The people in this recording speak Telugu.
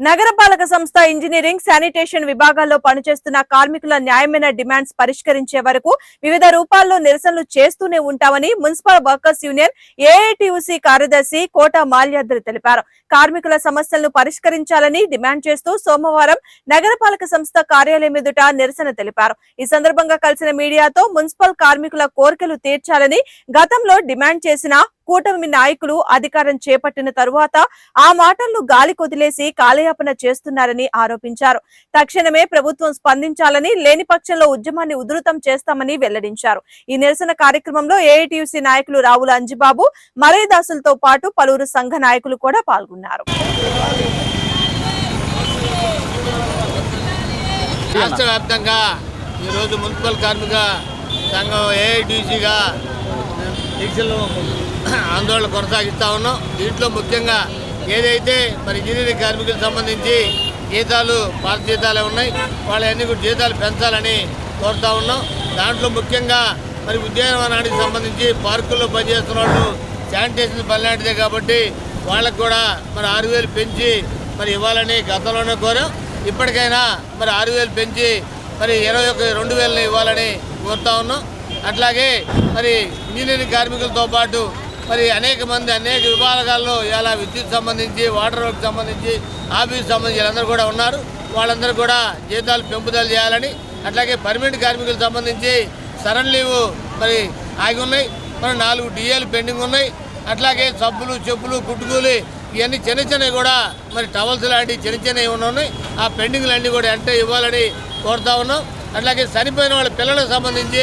నగరపాలక సంస్థ ఇంజనీరింగ్ శానిటేషన్ విభాగాల్లో పనిచేస్తున్న కార్మికుల న్యాయమైన డిమాండ్స్ పరిష్కరించే వరకు వివిధ రూపాల్లో నిరసనలు చేస్తూనే ఉంటామని మున్సిపల్ వర్కర్స్ యూనియన్ ఏఐటియుసి కార్యదర్శి కోట మాల్యాద్రి తెలిపారు. కార్మికుల సమస్యలను పరిష్కరించాలని డిమాండ్ చేస్తూ సోమవారం నగరపాలక సంస్థ కార్యాలయం ఎదుట నిరసన తెలిపారు. ఈ సందర్భంగా కలిసిన మీడియాతో మున్సిపల్ కార్మికుల కోరికలు తీర్చాలని గతంలో డిమాండ్ చేసిన కూటమి నాయకులు అధికారం చేపట్టిన తరువాత ఆ మాటలను గాలి కొదిలేసి కాలయాపన చేస్తున్నారని ఆరోపించారు. తక్షణమే ప్రభుత్వం స్పందించాలని లేని పక్షంలో ఉద్యమాన్ని ఉధృతం చేస్తామని వెల్లడించారు. ఈ నిరసన కార్యక్రమంలో ఏఐటియుసి నాయకులు రావుల అంజిబాబు మలయదాసులతో పాటు పలువురు సంఘ నాయకులు కూడా పాల్గొన్నారు. రాష్ట్ర వ్యాప్తంగా ఈరోజు మున్సిపల్ కార్మిక సంఘం ఏఐటీసీగా దీక్షలు ఆందోళన కొనసాగిస్తూ ఉన్నాం. దీంట్లో ముఖ్యంగా ఏదైతే మరి ఇంజనీరింగ్ కార్మికులకు సంబంధించి జీతాలు పాత జీతాలే ఉన్నాయి వాళ్ళన్నీ కూడా జీతాలు పెంచాలని కోరుతా ఉన్నాం. దాంట్లో ముఖ్యంగా మరి ఉద్యానవనానికి సంబంధించి పార్కుల్లో పనిచేస్తున్న వాళ్ళు శానిటేషన్ పని లాంటిదే కాబట్టి వాళ్ళకు కూడా మరి ఆరు వేలు పెంచి మరి ఇవ్వాలని గతంలోనే కోరాం. ఇప్పటికైనా మరి ఆరు వేలు పెంచి మరి ఇరవై ఒక రెండు వేలని ఇవ్వాలని కోరుతా ఉన్నాం. అట్లాగే మరి ఇంజనీరింగ్ కార్మికులతో పాటు మరి అనేక మంది అనేక విభాగాల్లో ఇలా విద్యుత్ సంబంధించి వాటర్ వర్క్ సంబంధించి ఆఫీస్ సంబంధించి వీళ్ళందరూ కూడా ఉన్నారు. వాళ్ళందరూ కూడా జీతాలు పెంపుదల చేయాలని అట్లాగే పర్మనెంట్ కార్మికులకు సంబంధించి సరన్ లీవ్ మరి ఆగి ఉన్నాయి. మరి నాలుగు డిఏలు పెండింగ్ ఉన్నాయి. అట్లాగే సబ్బులు చెప్పులు కుట్టుకూలి ఇవన్నీ చిన్న చిన్నవి కూడా మరి టవల్స్ లాంటి చిన్న చిన్నవి ఉన్నాయి. ఆ పెండింగ్లు అన్నీ కూడా అంటే ఇవ్వాలని కోరుతా ఉన్నాం. అట్లాగే చనిపోయిన వాళ్ళ పిల్లలకు సంబంధించి